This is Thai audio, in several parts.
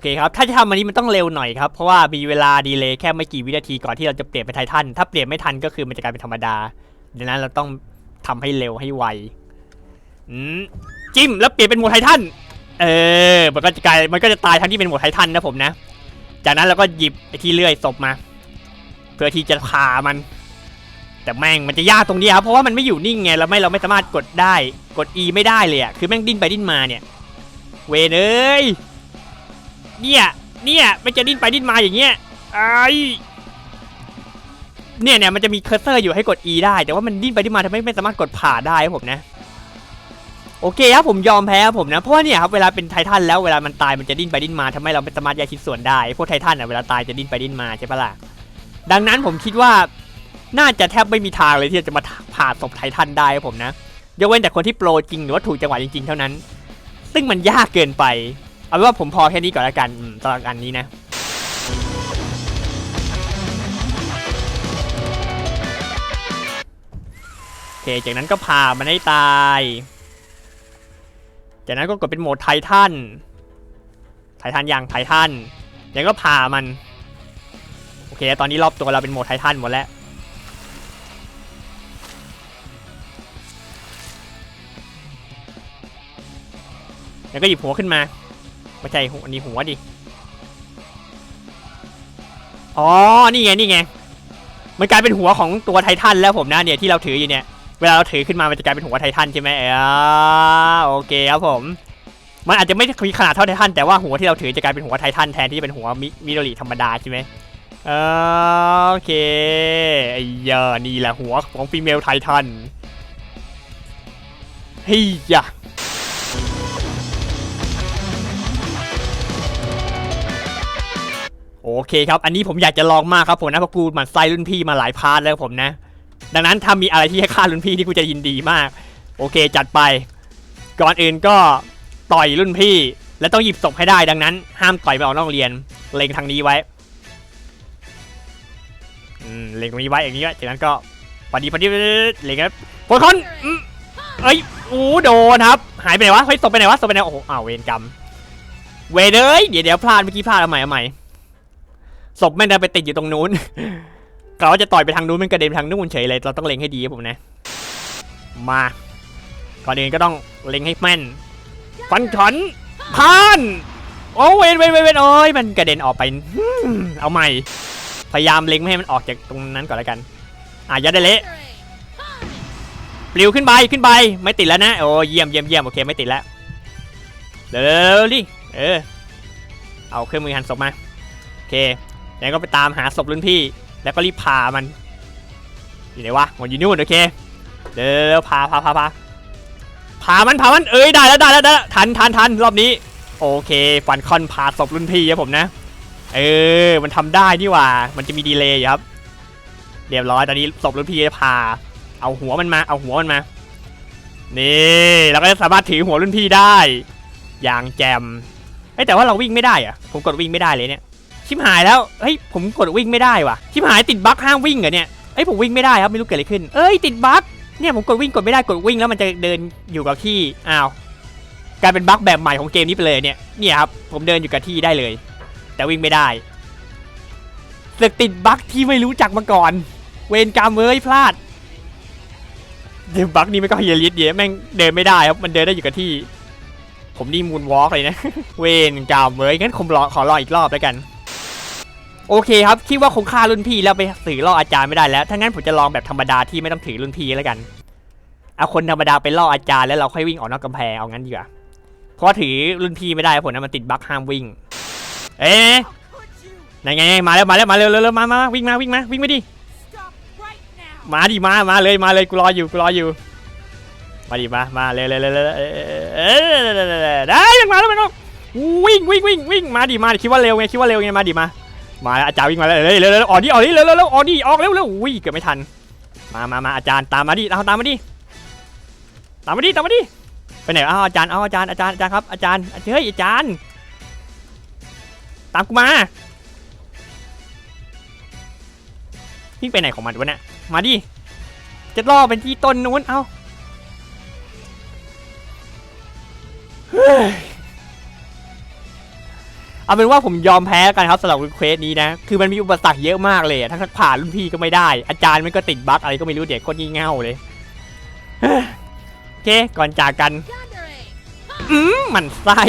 โอเคครับถ้าจะทำอันนี้มันต้องเร็วหน่อยครับเพราะว่ามีเวลาดีเลย์แค่ไม่กี่วินาทีก่อนที่เราจะเปลี่ยนเป็นไททันถ้าเปลี่ยนไม่ทันก็คือมันจะกลายเป็นธรรมดาดังนั้นเราต้องทำให้เร็วให้ไวอืมจิ้มแล้วเปลี่ยนเป็นโหมดไททันเออมันก็จะกลายมันก็จะตายทั้งที่เป็นโหมดไททันนะผมนะ จากนั้นเราก็หยิบไอ้ที่เลื่อยศพมา เพื่อที่จะพามัน แต่แม่งมันจะยากตรงนี้ครับเพราะว่ามันไม่อยู่นิ่งไงแล้วไม่เราไม่สามารถกดได้กด E ไม่ได้เลยอะคือแม่งดิ้นไปดิ้นมาเนี่ย เวนเอ้ย เนี่ย เนี่ยมันจะดิ้นไปดิ้นมาอย่างเงี้ยไอ้เนี่ยเนี่ยมันจะมีเคอร์เซอร์อยู่ให้กด E ได้ แต่ว่ามันดิ้นไปดิ้นมาทำให้ไม่สามารถกดผ่าได้ครับผมนะ โอเคครับผมยอมแพ้ครับผมนะ เพราะว่าเนี่ยครับเวลาเป็นไททันแล้วเวลามันตายมันจะดิ้นไปดิ้นมาทำให้เราไม่สามารถแยกชิ้นส่วนได้ พวกไททันอะเวลาตายจะดิ้นไปดิ้นมาใช่ปะล่ะ ดังนั้นผมคิดว่าน่าจะแทบไม่มีทางเลยที่จะมาผ่าศพไททันได้ครับผมนะ ยกเว้นแต่คนที่โปรจริงหรือว่าถูกจังหวะจริงๆเท่านั้น ซึ่งมันยากเกินไป เอาเป็นว่าผมพอแค่นี้ก่อนละกันตอืมสำหรับอันนี้นะโอเคจากนั้นก็พามันให้ตาย จากนั้นก็กดเป็นโหมดไททันไททันยังไททันแล้วก็พามัน โอเค ตอนนี้รอบตัวเราเป็นโหมดไททันหมดแล้วแล้วก็หยิบหัวขึ้นมา ไม่ใช่หัวอันนี้หัวดิ อ๋อ นี่ไง นี่ไง มันกลายเป็นหัวของตัวไททันแล้วผมนะเนี่ยที่เราถืออยู่เนี่ย เวลาเราถือขึ้นมา มันจะกลายเป็นหัวไททันใช่ไหมเออโอเคครับผม มันอาจจะไม่มีขนาดเท่าไททันแต่ว่าหัวที่เราถือจะกลายเป็นหัวไททันแทนที่จะเป็นหัวมิมิโดริธรรมดาใช่ไหมเออโอเคไอ้ยานี่แหละหัวของฟีเมลไททันเฮ้ย โอเคครับ อันนี้ผมอยากจะลองมากครับผมนะเพราะกูหมันไส้รุ่นพี่มาหลายพาร์ทแล้วผมนะ ดังนั้นถ้ามีอะไรที่ให้ฆ่ารุ่นพี่ที่กูจะยินดีมาก โอเค จัดไป ก่อนอื่นก็ต่อยรุ่นพี่ และต้องหยิบศพให้ได้ ดังนั้น ห้ามต่อยไปออกนอกเรียน เล็งทางนี้ไว้เล็งตรงนี้ไว้อย่างนี้ไว้จากนั้นก็พอดีพอดีเล็งครับพลคอนเอ้ยอู้โดนครับ หายไปไหนวะเฮ้ยศพไปไหนวะศพไปไหนโอ้โหอ้าวเวรกรรมเวรเอ้ยเดี๋ยวเดี๋ยวพลาดเมื่อกี้พลาดเอาใหม่เอาใหม่ ศพแม่งดันไปติดอยู่ตรงนู้นกะว่าจะต่อยไปทางนู้นมันกระเด็นไปทางนู้นเฉยเลยเราต้องเล็งให้ดีครับผมนะ มา ก่อนอื่นก็ต้องเล็งให้แม่นฟันขันพานโอ้เวนเวนเวนเวนโอ้ยมันกระเด็นออกไปเอาใหม่ พยายามเล็งไม่ให้มันออกจากตรงนั้นก่อนแล้วกันอะยัดได้เละปลิวขึ้นไปขึ้นไปไม่ติดแล้วนะโอ้เยี่ยมเยี่ยมเยี่ยมโอเคไม่ติดแล้วเร็วๆดิเออเอาเครื่องมือหันศพมาโอเค แล้วก็ไปตามหาศพรุ่นพี่ แล้วก็รีบพามัน อยู่ไหนวะมันอยู่นู่นโอเค เดี๋ยวพาพาพาพาพามันพามันเอ้ยได้แล้วได้แล้วได้แล้วทันทันทันรอบนี้ โอเคฟันคอนพาศพรุ่นพี่ครับผมนะ เออมันทำได้นี่หว่า มันจะมีดีเลย์ครับเรียบร้อยตอนนี้ศพรุ่นพี่จะพา เอาหัวมันมาเอาหัวมันมานี่เราก็จะสามารถถือหัวรุ่นพี่ได้ อย่างแจมเอ้ยแต่ว่าเราวิ่งไม่ได้อะผมกดวิ่งไม่ได้เลยเนี่ย ชิบหายแล้วเฮ้ยผมกดวิ่งไม่ได้ว่ะชิบหายติดบั๊กห้ามวิ่งเหรอเนี่ยเฮ้ยผมวิ่งไม่ได้ครับไม่รู้เกิดอะไรขึ้นเอ้ยติดบั๊กเนี่ยผมกดวิ่งกดไม่ได้กดวิ่งแล้วมันจะเดินอยู่กับที่อ้าวกลายเป็นบั๊กแบบใหม่ของเกมนี้ไปเลยเนี่ยเนี่ยครับผมเดินอยู่กับที่ได้เลย แต่วิ่งไม่ได้เสือกติดบั๊กที่ไม่รู้จักมาก่อน เวรกรรมเอ้ยพลาดเดี๋ยวบั๊กนี้ไม่ก็เฮียลิสเดียแม่งเดินไม่ได้ครับมันเดินได้อยู่กับที่ ผมนี่มูนวอล์กเลยนะ เวรกรรมเอ้ยงั้นผมรอขอรออีกรอบแล้วกัน โอเคครับคิดว่าคงฆ่ารุ่นพี่แล้วไปถือล่ออาจารย์ไม่ได้แล้วถ้างั้นผมจะลองแบบธรรมดาที่ไม่ต้องถือรุ่นพี่แล้วกันเอาคนธรรมดาไปล่ออาจารย์แล้วเราค่อยวิ่งออกนอกกำแพงเอางั้นดีกว่าเพราะถือรุ่นพี่ไม่ได้ผลนะมันติดบั๊กห้ามวิ่ง เอ๊ะไหนไงมาแล้วมาแล้วมาเร็วเร็วมามาวิ่งมาวิ่งมาวิ่งมาดิมาดิมามาเลยมาเลยกูรออยู่กูรออยู่มาดิมามาเร็วเร็วเร็วเร็วเอ้ยได้ยังมาแล้วมันวิ่งวิ่งวิ่งวิ่งมาดิมาดิคิดว่าเร็วไงคิดว่าเร็วไงมาดิมา มาอาจารย์วิ่งมาแล้วเร็วเร็วเร็วออกดิออกดิเร็วเร็วเร็วออกดิออกเร็วเร็วอุ้ยเกือบไม่ทัน มามามาอาจารย์ตามมาดิเอาตามมาดิตามมาดิตามมาดิไปไหนอ้าวอาจารย์เอาอาจารย์อาจารย์อาจารย์ครับอาจารย์เฮ้ยอาจารย์ ตามกูมาวิ่งไปไหนของมันวะเนี่ยมาดิจะล่อเป็นที่ต้นนู้นเอ้า เอาเป็นว่าผมยอมแพ้กันครับสำหรับรีเควสนี้นะ คือมันมีอุปสรรคเยอะมากเลย ทั้งผ่านรุ่นพี่ก็ไม่ได้ อาจารย์มันก็ติดบั๊กอะไรก็ไม่รู้เด็กโคตรงี่เง่าเลยโอเค ก่อนจากกัน อืมมันไส้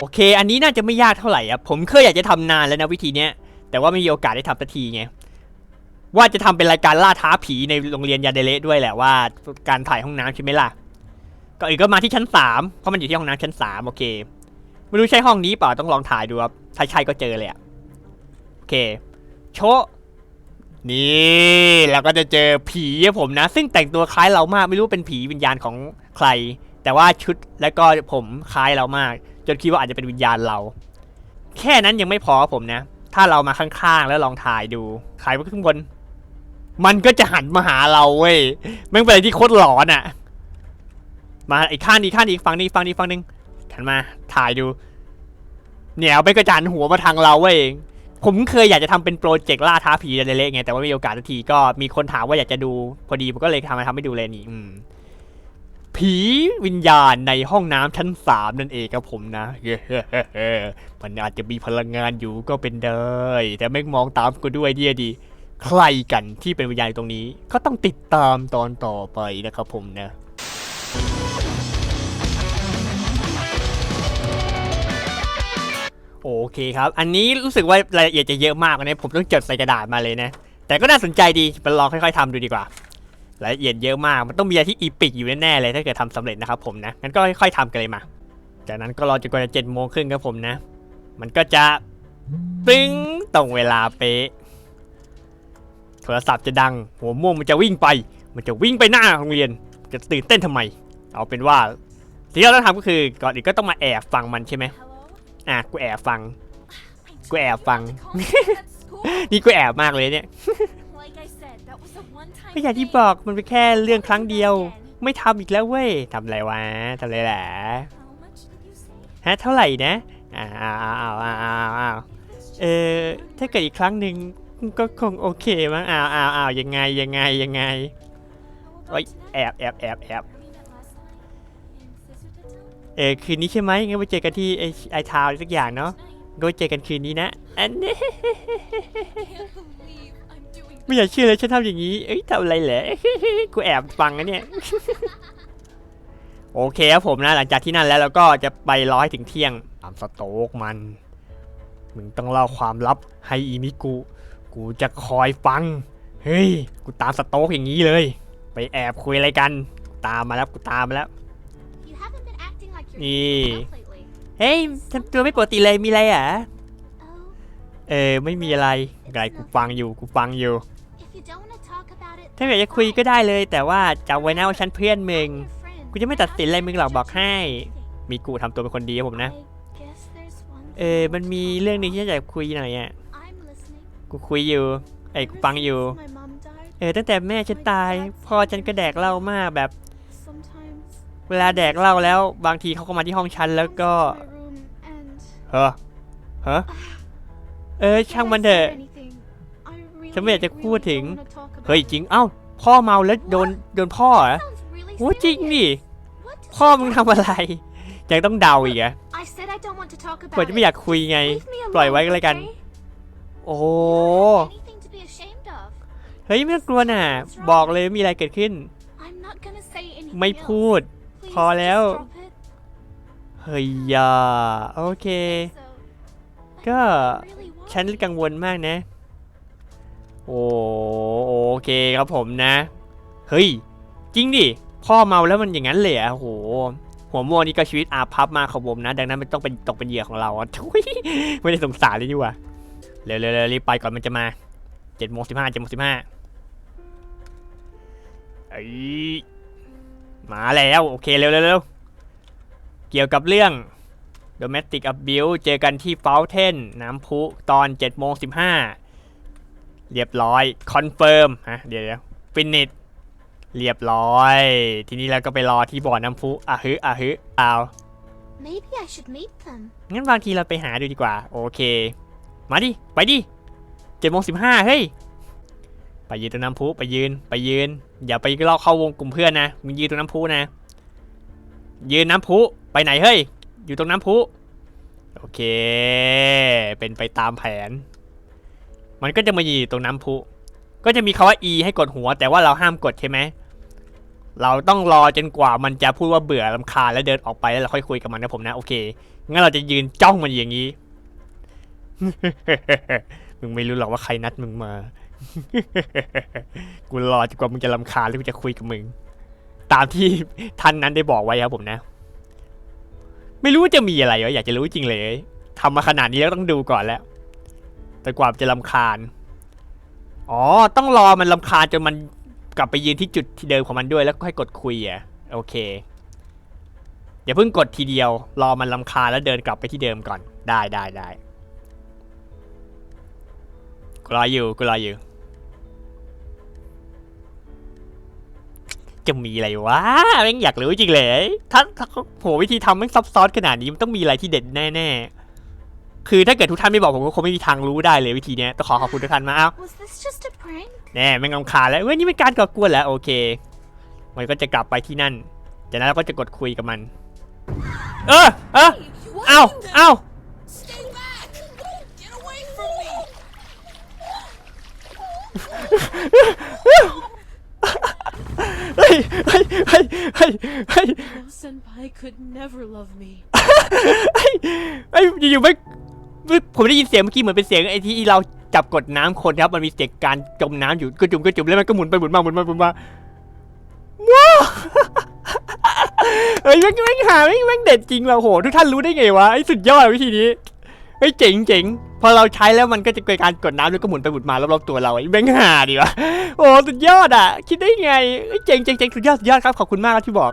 โอเค อันนี้น่าจะไม่ยากเท่าไหร่อะ ผมเคยอยากจะทำนานแล้วนะวิธีเนี้ย แต่ว่าไม่มีโอกาสได้ทำสักทีไง ว่าจะทำเป็นรายการล่าท้าผีในโรงเรียนยาเดเลด้วยแหละว่าการถ่ายห้องน้ำใช่ไหมล่ะ ก็อีกก็มาที่ชั้นสามเพราะมันอยู่ที่ห้องน้ำชั้นสามโอเค ไม่รู้ใช่ห้องนี้เปล่าต้องลองถ่ายดูครับถ้าใช่ก็เจอเลยอะโอเค โชนี่เราก็จะเจอผีผมนะ ซึ่งแต่งตัวคล้ายเรามากไม่รู้เป็นผีวิญญาณของใคร แต่ว่าชุดและก็ผมคล้ายเรามาก จนคิดว่าอาจจะเป็นวิญญาณเรา แค่นั้นยังไม่พอผมนะ ถ้าเรามาข้างๆแล้วลองถ่ายดูใครว่าข้างบน มันก็จะหันมาหาเราเว้ยแม่งเป็นอะไรที่โคตรหลอนอะมาอีกข้างอีกข้างอีกฝั่งนี้ฝั่งนี้ฝั่งนึงหันมาถ่ายดูเนี่ยเอาไปกระจานหัวมาทางเราเว้ยผมเคยอยากจะทำเป็นโปรเจกต์ล่าท้าผีเล็กๆไงแต่ว่าไม่มีโอกาสสักทีก็มีคนถามว่าอยากจะดูพอดีผมก็เลยทำมาทำให้ดูเลยนี่ผีวิญญาณในห้องน้ำชั้นสามนั่นเองครับผมนะมันอาจจะมีพลังงานอยู่ก็เป็นได้แต่ไม่มองตามกูด้วยเนี่ยดี ใครกันที่เป็นวิญญาณตรงนี้ ก็ต้องติดตามตอนต่อไปนะครับผมนะโอเคครับ อันนี้รู้สึกว่ารายละเอียดจะเยอะมากนะผมต้องจดใส่กระดาษมาเลยนะ แต่ก็น่าสนใจดีไปลองค่อยๆทำดูดีกว่ารายละเอียดเยอะมาก มันต้องมีอะไรที่อีพิกอยู่แน่ๆเลยถ้าเกิดทำสำเร็จนะครับผมนะ งั้นก็ค่อยๆทำกันเลยมา จากนั้นก็รอจนกว่าจะเจ็ดโมงครึ่งครับผมนะ มันก็จะตึ้งตรงเวลาเป๊ะ รศัพท์จะดัง หัวม่วงมันจะวิ่งไป มันจะวิ่งไปหน้าโรงเรียน จะตื่นเต้นทำไม เอาเป็นว่าสิ่งที่เราต้องทำก็คือก่อนอื่นก็ต้องมาแอบฟังมันใช่ไหมอะกูแอบฟัง I Gue told you abang. not to call me at school. นี่กูแอบมากเลยเนี่ยก็อย่างที่บอกมันเป็นแค่เรื่องครั้งเดียว ไม่ทำอีกแล้วเว้ยทำอะไรวะทำอะไรแหละฮะเท่าไหร่นะอ้าวอ้าวอ้าวอ้าวเออถ้าเกิดอีกครั้งหนึ่ง ก็คงโอเคมั้งอ้าวอ้าวอ้าวยังไงยังไงยังไงโอ้ยแอบแอบแอบแอบเออคืนนี้ใช่ไหมงั้นไปเจอกันที่ไอไอทาวสักอย่างเนาะก็เจอกันคืนนี้นะอันนี้ไม่อยากเชื่อเลยฉันทำอย่างนี้ เอ้ยทำอะไรเหรอกูแอบฟังนะเนี่ยโอเคครับผมนะหลังจากที่นั่นแล้วเราก็จะไปรอให้ถึงเที่ยงตามสโต๊กมัน มึงต้องเล่าความลับให้อีมิกุ กูจะคอยฟัง เฮ้ย กูตามสโต๊กอย่างนี้เลย ไปแอบคุยอะไรกัน ตามมาแล้วกูตามมาแล้ว You haven't been acting like you're Yeah. keeping up lately. เฮ้ยทำตัวไม่ปกติเลยมีอะไรอะ Oh, เออไม่มีอะไรอะไรกูฟังอยู่กูฟังอยู่ if you don't want to talk about it, ถ้าอยากจะคุยก็ได้เลย แต่ว่าจำไว้นะว่าฉันเพื่อนมึง I'm your friend. กูจะไม่ตัดสินอะไรมึงหรอกบอกให้ Anything. มีกูทำตัวเป็นคนดีครับผมนะ I guess there's one เออมันมีเรื่องหนึงที่อยากคุยหน่อยอะ I'm listening. กูคุยอยู่ ไอ้ยกูฟังอยู่ My mom died. เออตั้งแต่แม่ฉันตายพ่อฉันก็แดกเหล้ามากแบบ Sometimes เวลาแดกเหล้าแล้ว บางทีเขาก็มาที่ห้องฉันแล้วก็ comes to my room and เฮ้อเฮ้อเออช่างมันเถอะฉันไม่อยากจะพูดถึง เฮ้ยจริง เอ้า พ่อเมาแล้วโดนโดนพ่อเหรอโอ้จริงดิ พ่อมึงทำอะไร ยังต้องเดาอีกเหรอะ I said I don't want to talk กว่า about จะไม่อยากคุยไง ปล่อยไว้ก็แล้วกัน โอ้โห Anything to be ashamed of. เฮ้ยไม่ต้องกลัวน่ะ บอกเลยว่ามีอะไรเกิดขึ้น I'm not gonna say anything ไม่ else. พูด Please, พอแล้ว just drop it. เฮ้ยยาโอเค So, I ก็ really want ฉันกังวลมากนะ โอ้โอเคครับผมนะ เฮ้ย จริงดิ พ่อเมาแล้วมันอย่างนั้นเลยเหรอะโอ้โห หัวม่วงนี่ก็ชีวิตอาภัพมากครับผมนะ ดังนั้นมันต้องเป็นตกเป็นเหยื่อของเราอะทุยไม่ได้สงสารเลยดีกว่า เร็วเร็วเร็วรีบไปก่อนมันจะมาเจ็ดโมงสิบห้าเจ็ดโมงสิบห้าไอ้ยมาแล้วโอเคเร็วเร็วเร็วเกี่ยวกับเรื่อง Domestic Abuse เจอกันที่ Fountain น้ำพุตอน7โมง15 เรียบร้อย คอนเฟิร์มฮะเดี๋ยวเดี๋ยวฟินิชเรียบร้อย ทีนี้เราก็ไปรอที่บ่อน้ำพุอะฮึอะฮึเอา Maybe I should meet them. งั้นบางทีเราไปหาดูดีกว่า โอเค มาดิ ไปดิ7โมง15เฮ้ย ไปยืนตรงน้ำพุไปยืน ไปยืน อย่าไปลอกเข้าวงกลุ่มเพื่อนนะ มึงยืนตรงน้ำพุนะ ยืนน้ำพุ ไปไหนเฮ้ย อยู่ตรงน้ำพุ โอเค เป็นไปตามแผน มันก็จะมายืนอยู่ตรงน้ำพุ ก็จะมีคาว่า E ให้กดหัว แต่ว่าเราห้ามกดใช่ไหม เราต้องรอจนกว่ามันจะพูดว่าเบื่อลำคาญแล้วเดินออกไปแล้วเราค่อยคุยกับมันนะผมนะ โอเค งั้นเราจะยืนจ้องมันอย่างนี้ มึงไม่รู้หรอกว่าใครนัดมึงมา กูรอจนกว่ามึงจะลำคาญแล้วกูจะคุยกับมึง ตามที่ท่านนั้นได้บอกไว้ครับผมนะ ไม่รู้ว่าจะมีอะไรวะอยากจะรู้จริงเลยทำมาขนาดนี้แล้วต้องดูก่อนแล้ว แต่กว่าจะลำคาญ อ๋อ ต้องรอมันลำคาญจนมันกลับไปยืนที่จุดที่เดิมของมันด้วยแล้วก็ให้กดคุยอะ โอเค อย่าเพิ่งกดทีเดียว รอมันลำคาญแล้วเดินกลับไปที่เดิมก่อน ได้ได้ได้ กูรออยู่กูรออยู่ จะมีอะไรวะแม่งอยากรู้จริงเลย ถ้าถ้าโหวิธีทำแม่งซับซ้อนขนาดนี้มันต้องมีอะไรที่เด็ดแน่ๆ คือถ้าเกิดทุกท่านไม่บอกผมก็คงไม่มีทางรู้ได้เลยวิธีเนี้ยต้องขอขอบคุณทุกท่านมากเอ้า Was this just a prank? แน่แม่งลำคาญแล้วเว้ยนี่เป็นการก่อกวนแล้วโอเค มันก็จะกลับไปที่นั่น จากนั้นเราก็จะกดคุยกับมัน เออเออ What เอ้า are you doing? เอ้า เฮ้ยเฮ้ยเฮ้ยเฮ้ยเฮ้ย No senpai could never love me. เฮ้ยเฮ้ยอยู่ๆไม่ผมได้ยินเสียงเมื่อกี้เหมือนเป็นเสียงไอ้ที่เราจับกดน้ำคนครับ มันมีเสียงการจมน้ำอยู่ก็จุ่มก็จุ่มแล้วมันก็หมุนไปหมุนมาหมุนมาหมุนมาว้าวเฮ้ยแม่งแม่งหาแม่งแม่งเด็ดจริงว่ะโหทุกท่านรู้ได้ไงวะไอ้สุดยอดวิธีนี้เฮ้ยเจ๋งเจ๋ง พอเราใช้แล้วมันก็จะเกิดการกดน้ำแล้วก็หมุนไปหมุนมารอบๆตัวเราไอ้แบงหาดีวะโอ้สุดยอดอะ คิดได้ไงเจ๋งเจ๋งเจ๋งสุดยอดสุดยอดครับขอบคุณมากครับที่บอก